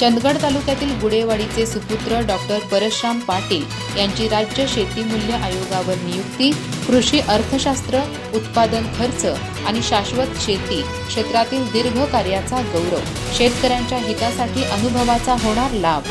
चंदगड तालुक्यातील गुडेवाडीचे सुपुत्र डॉक्टर परशराम पाटील यांची राज्य शेती मूल्य आयोगावर नियुक्ती कृषी अर्थशास्त्र उत्पादन खर्च आणि शाश्वत शेती क्षेत्रातील दीर्घ कार्याचा गौरव. शेतकऱ्यांच्या हितासाठी अनुभवाचा होणार लाभ.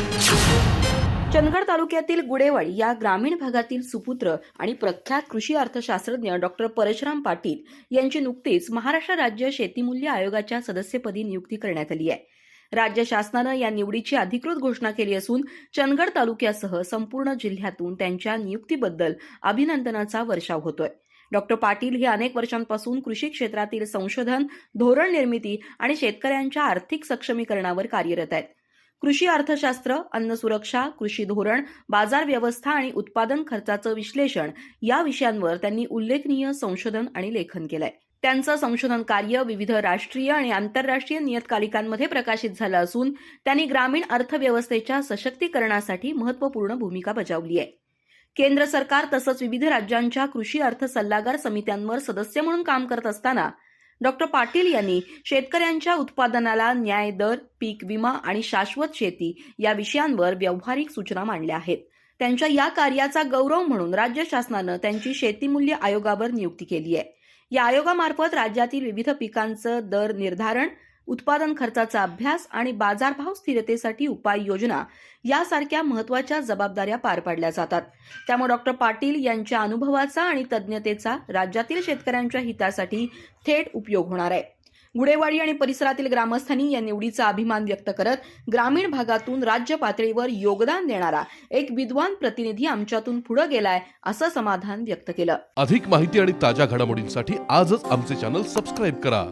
चंदगड तालुक्यातील गुडेवाडी या ग्रामीण भागातील सुपुत्र आणि प्रख्यात कृषी अर्थशास्त्रज्ञ डॉक्टर परशुराम पाटील यांची नुकतीच महाराष्ट्र राज्य शेतीमूल्य आयोगाच्या सदस्यपदी नियुक्ती करण्यात आली आहे. राज्य शासनानं या निवडीची अधिकृत घोषणा केली असून चंदगड तालुक्यासह संपूर्ण जिल्ह्यातून त्यांच्या नियुक्तीबद्दल अभिनंदनाचा वर्षाव होतोय. डॉक्टर पाटील हे अनेक वर्षांपासून कृषी क्षेत्रातील संशोधन धोरण निर्मिती आणि शेतकऱ्यांच्या आर्थिक सक्षमीकरणावर कार्यरत आहेत. कृषी अर्थशास्त्र अन्न सुरक्षा कृषी धोरण बाजार व्यवस्था आणि उत्पादन खर्चाचं विश्लेषण या विषयांवर त्यांनी उल्लेखनीय संशोधन आणि लेखन केलंय. त्यांचं संशोधन कार्य विविध राष्ट्रीय आणि आंतरराष्ट्रीय नियतकालिकांमध्ये प्रकाशित झालं असून त्यांनी ग्रामीण अर्थव्यवस्थेच्या सशक्तीकरणासाठी महत्त्वपूर्ण भूमिका बजावली आहे. केंद्र सरकार तसंच विविध राज्यांच्या कृषी अर्थ सल्लागार समित्यांवर सदस्य म्हणून काम करत असताना डॉक्टर पाटील यांनी शेतकऱ्यांच्या उत्पादनाला न्याय दर पीक विमा आणि शाश्वत शेती या विषयांवर व्यावहारिक सूचना मांडल्या आहेत. त्यांच्या या कार्याचा गौरव म्हणून राज्य शासनानं त्यांची शेतीमूल्य आयोगावर नियुक्ती केली आहे. या आयोगामार्फत राज्यातील विविध पिकांचं दर निर्धारण उत्पादन खर्चाचा अभ्यास आणि बाजारभाव स्थिरतेसाठी उपाययोजना यासारख्या महत्त्वाच्या जबाबदाऱ्या पार पाडल्या जातात. त्यामुळे डॉक्टर पाटील यांच्या अनुभवाचा आणि तज्ज्ञतेचा राज्यातील शेतकऱ्यांच्या हितासाठी थेट उपयोग होणार आहे. गुडेवाडी आणि परिसरातील ग्रामस्थांनी या निवडीचा अभिमान व्यक्त करत ग्रामीण भागातून राज्य पातळीवर योगदान देणारा एक विद्वान प्रतिनिधी आमच्यातून पुढे गेलाय असं समाधान व्यक्त केलं. अधिक माहिती आणि ताज्या घडामोडींसाठी आजच आमचे चॅनल सबस्क्राईब करा.